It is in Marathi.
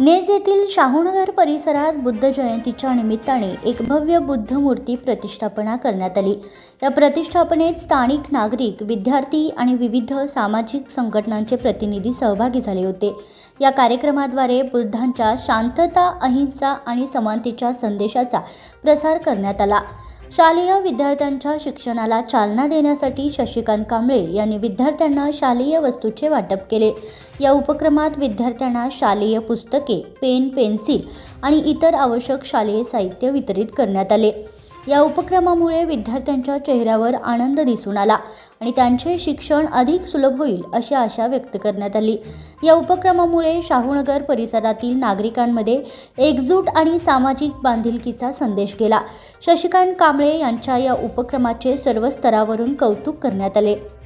नेज येथील शाहूनगर परिसरात बुद्ध जयंतीच्या निमित्ताने एक भव्य बुद्ध मूर्ती प्रतिष्ठापना करण्यात आली. या प्रतिष्ठापनेत स्थानिक नागरिक विद्यार्थी आणि विविध सामाजिक संघटनांचे प्रतिनिधी सहभागी झाले होते. या कार्यक्रमाद्वारे बुद्धांच्या शांतता अहिंसा आणि समानतेच्या संदेशाचा प्रसार करण्यात आला. शालेय विद्यार्थ्यांच्या शिक्षणाला चालना देण्यासाठी शशिकांत कांबळे यांनी विद्यार्थ्यांना शालेय वस्तूचे वाटप केले. या उपक्रमात विद्यार्थ्यांना शालेय पुस्तके पेन पेन्सिल आणि इतर आवश्यक शालेय साहित्य वितरित करण्यात आले. या उपक्रमामुळे विद्यार्थ्यांच्या चेहऱ्यावर आनंद दिसून आला आणि त्यांचे शिक्षण अधिक सुलभ होईल अशी आशा व्यक्त करण्यात आली. या उपक्रमामुळे शाहूनगर परिसरातील नागरिकांमध्ये एकजूट आणि सामाजिक बांधिलकीचा संदेश गेला. शशिकांत कांबळे यांच्या या उपक्रमाचे सर्व स्तरावरून कौतुक करण्यात आले.